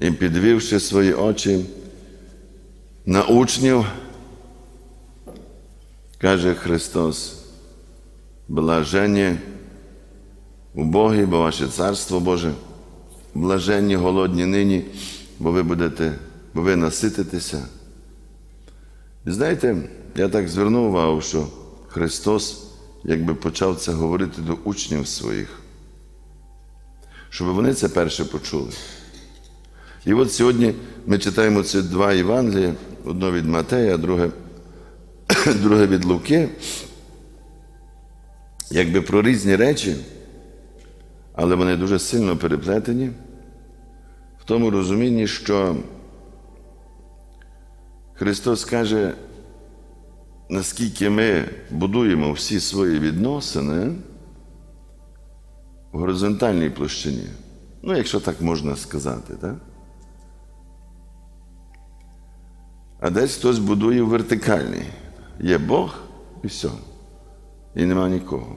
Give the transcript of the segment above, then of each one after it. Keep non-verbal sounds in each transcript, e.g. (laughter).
і підвівши свої очі на учнів, каже Христос, блаженні убогі, бо ваше царство Боже, блаженні голодні нині, бо ви будете, бо ви насититеся. І знаєте, я так звернув увагу, що Христос якби почав це говорити до учнів своїх, щоб вони це перше почули. І от сьогодні ми читаємо ці два Євангелія, одне від Матея, друге, (clears throat) друге від Луки, якби про різні речі, але вони дуже сильно переплетені в тому розумінні, що Христос каже, наскільки ми будуємо всі свої відносини в горизонтальній площині. Ну, якщо так можна сказати, так? А десь хтось будує в вертикальній. Є Бог і все. І нема нікого.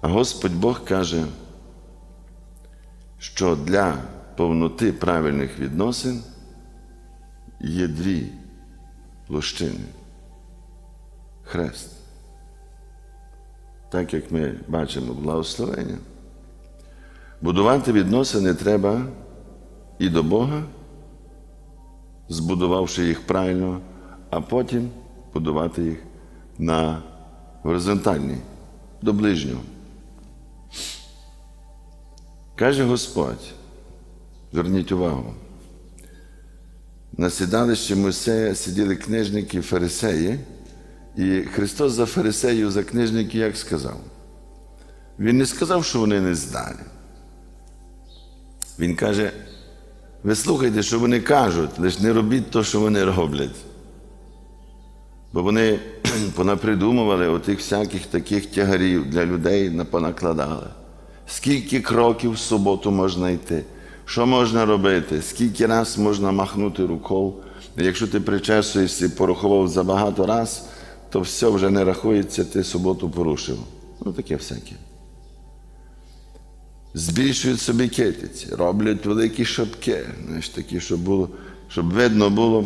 А Господь Бог каже, що для повноти правильних відносин є дві площини. Хрест. Так як ми бачимо благословення. Будувати відносини треба і до Бога, збудувавши їх правильно, а потім будувати їх на горизонтальній, до ближнього. Каже Господь, зверніть увагу, на сідалищі Мойсея сиділи книжники фарисеї, і Христос за фарисеїв, за книжників як сказав? Він не сказав, що вони не здалі. Він каже, ви слухайте, що вони кажуть, лише не робіть те, що вони роблять. Бо вони (clears throat) понапридумували отих всяких таких тягарів для людей понакладали. Скільки кроків в суботу можна йти? Що можна робити? Скільки раз можна махнути рукою? Якщо ти причесуєшся і порахував забагато раз, то все вже не рахується, ти суботу порушив. Ну, таке всяке. Збільшують собі китиці, роблять великі шапки, знаєш, такі, щоб було, щоб видно було,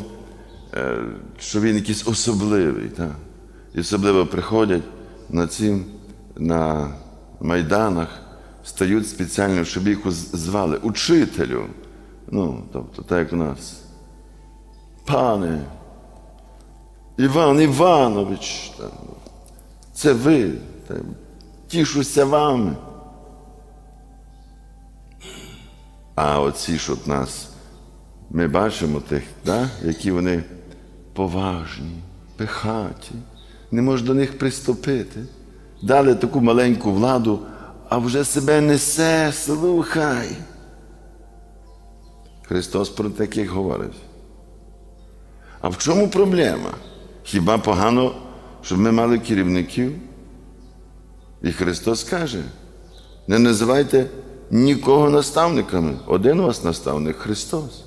е, що він якийсь особливий. Так? І особливо приходять на цим, на майданах, стають спеціально, щоб їх звали учителю. Ну, тобто, так як у нас. Пане, Іван Іванович, це ви, тішуся вами. А оці, що от нас, ми бачимо тих, да? які вони поважні, пихаті, не можеш до них приступити. Дали таку маленьку владу, а вже себе несе, слухай. Христос про таких говорить. А в чому проблема? Хіба погано, щоб ми мали керівників? І Христос каже: не називайте нікого наставниками. Один у вас наставник Христос.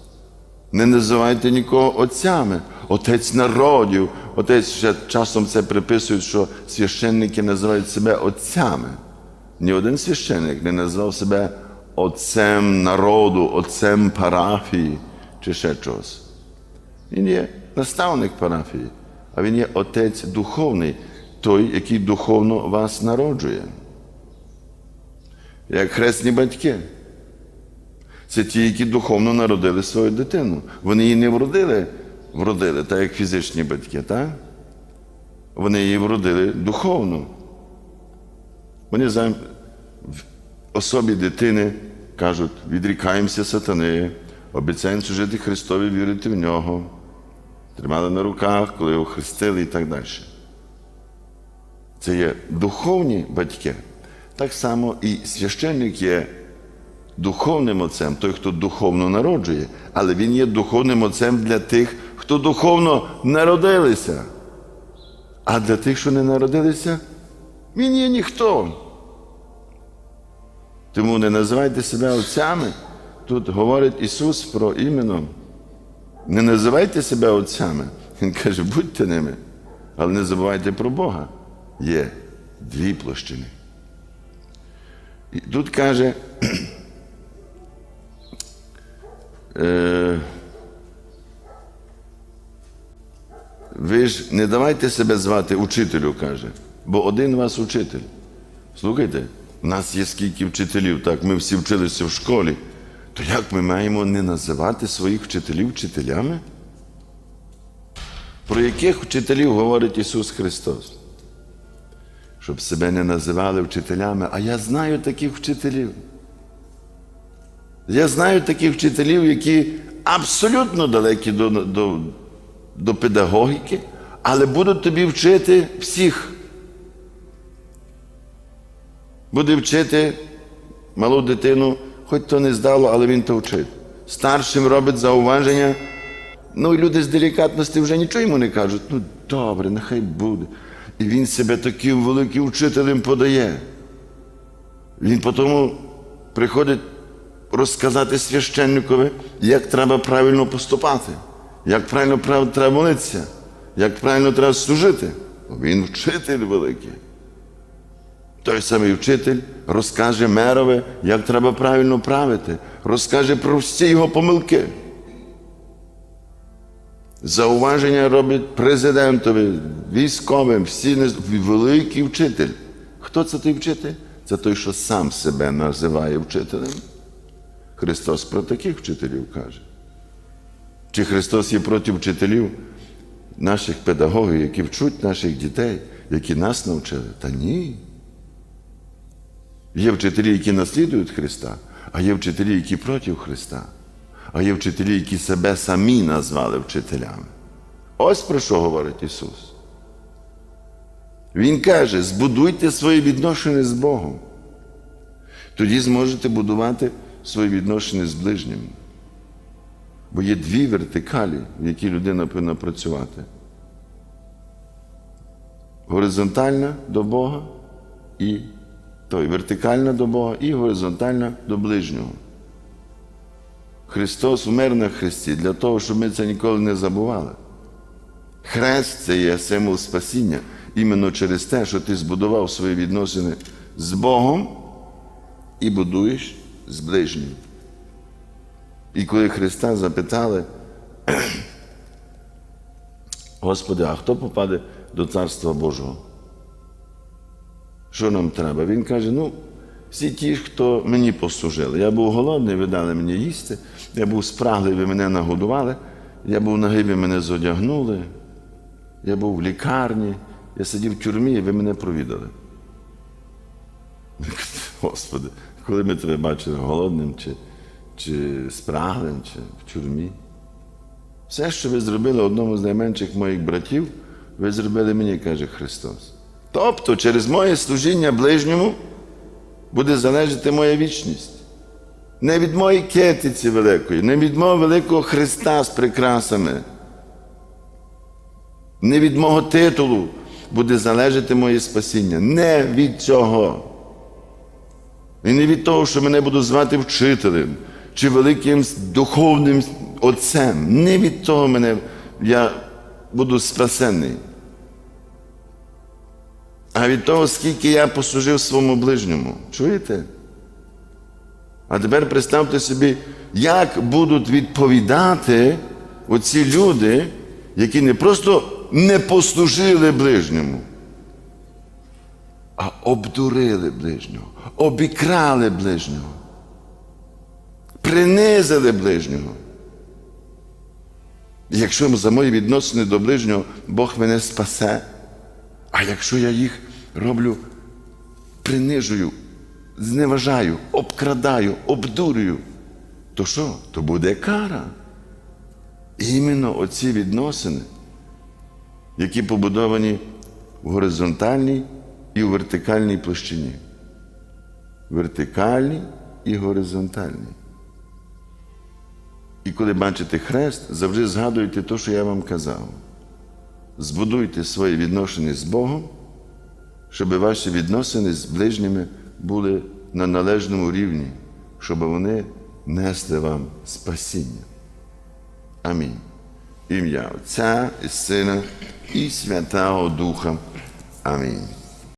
Не називайте нікого отцями, отець народів. Отець ще часом це приписують, що священники називають себе отцями. Ні один священник не назвав себе отцем народу, отцем парафії чи ще чогось. Він є наставник парафії, а він є отець духовний, той, який духовно вас народжує. Як хресні батьки. Це ті, які духовно народили свою дитину. Вони її не вродили, вродили, так як фізичні батьки, так? Вони її вродили духовно. Вони в особі дитини кажуть, відрікаємося сатани, обіцяємо служити Христові, вірити в нього. Тримали на руках, коли його хрестили і так далі. Це є духовні батьки. Так само і священник є духовним отцем, той, хто духовно народжує, але він є духовним отцем для тих, хто духовно народилися. А для тих, що не народилися, він є ніхто. Тому не називайте себе отцями. Тут говорить Ісус про іменно. Не називайте себе отцями. Він каже, будьте ними, але не забувайте про Бога. Є дві площини. І тут каже, (clears throat) е, ви ж не давайте себе звати учителю, каже, бо один вас учитель. Слухайте, в нас є скільки вчителів, так ми всі вчилися в школі, то як ми маємо не називати своїх вчителів вчителями? Про яких вчителів говорить Ісус Христос? Щоб себе не називали вчителями, а я знаю таких вчителів. Я знаю таких вчителів, які абсолютно далекі до, до, до педагогіки, але будуть тобі вчити всіх. Буде вчити малу дитину, хоч то не здало, але він то вчить. Старшим робить зауваження. Ну і люди з делікатності вже нічого йому не кажуть. Ну добре, нехай буде. І він себе таким великим вчителем подає. Він потім приходить розказати священникові, як треба правильно поступати, як правильно треба молитися, як правильно треба служити. Він вчитель великий. Той самий вчитель розкаже мерові, як треба правильно правити, розкаже про всі його помилки. Зауваження робить президентові, військовим, всі не... великий вчитель. Хто це той вчитель? Це той, що сам себе називає вчителем. Христос про таких вчителів каже. Чи Христос є проти вчителів, наших педагогів, які вчуть наших дітей, які нас навчили? Та ні. Є вчителі, які наслідують Христа, а є вчителі, які проти Христа, а є вчителі, які себе самі назвали вчителями. Ось про що говорить Ісус. Він каже: збудуйте свої відношення з Богом. Тоді зможете будувати свої відношення з ближнім. Бо є дві вертикалі, в які людина повинна працювати. Горизонтальна до Бога і той вертикальна до Бога і горизонтальна до ближнього. Христос умер на Христі для того, щоб ми це ніколи не забували. Хрест це є символ спасіння іменно через те, що ти збудував свої відносини з Богом і будуєш з ближнім. І коли Христа запитали, Господи, а хто попаде до Царства Божого? Що нам треба? Він каже: ну, всі ті, хто мені послужили. Я був голодний, ви дали мені їсти, я був спраглий, ви мене нагодували, я був нагий, ви мене зодягнули, я був в лікарні, я сидів в тюрмі, і ви мене провідали. (laughs) Господи, коли ми тебе бачили голодним, чи, чи спраглим, чи в тюрмі. Все, що ви зробили одному з найменших моїх братів, ви зробили мені, каже Христос. Тобто, через моє служіння ближньому буде залежати моя вічність. Не від моєї кетиці великої, не від мого великого Христа з прикрасами, не від мого титулу буде залежати моє спасіння. Не від цього. І не від того, що мене будуть звати вчителем чи великим духовним отцем. Не від того мене я буду спасений. А від того, скільки я послужив своєму ближньому. Чуєте? А тепер представте собі, як будуть відповідати оці люди, які не просто не послужили ближньому, а обдурили ближнього, обікрали ближнього, принизили ближнього. Якщо за мої відносини до ближнього Бог мене спасе, а якщо я їх роблю, принижую, зневажаю, обкрадаю, обдурюю, то що? То буде кара. Іменно оці відносини, які побудовані в горизонтальній і в вертикальній площині. Вертикальній і горизонтальній. І коли бачите хрест, завжди згадуйте те, що я вам казав. Збудуйте свої відносини з Богом, щоб ваші відносини з ближніми були на належному рівні, щоб вони несли вам спасіння. Амінь. Ім'я Отця і Сина і Святого Духа. Амінь.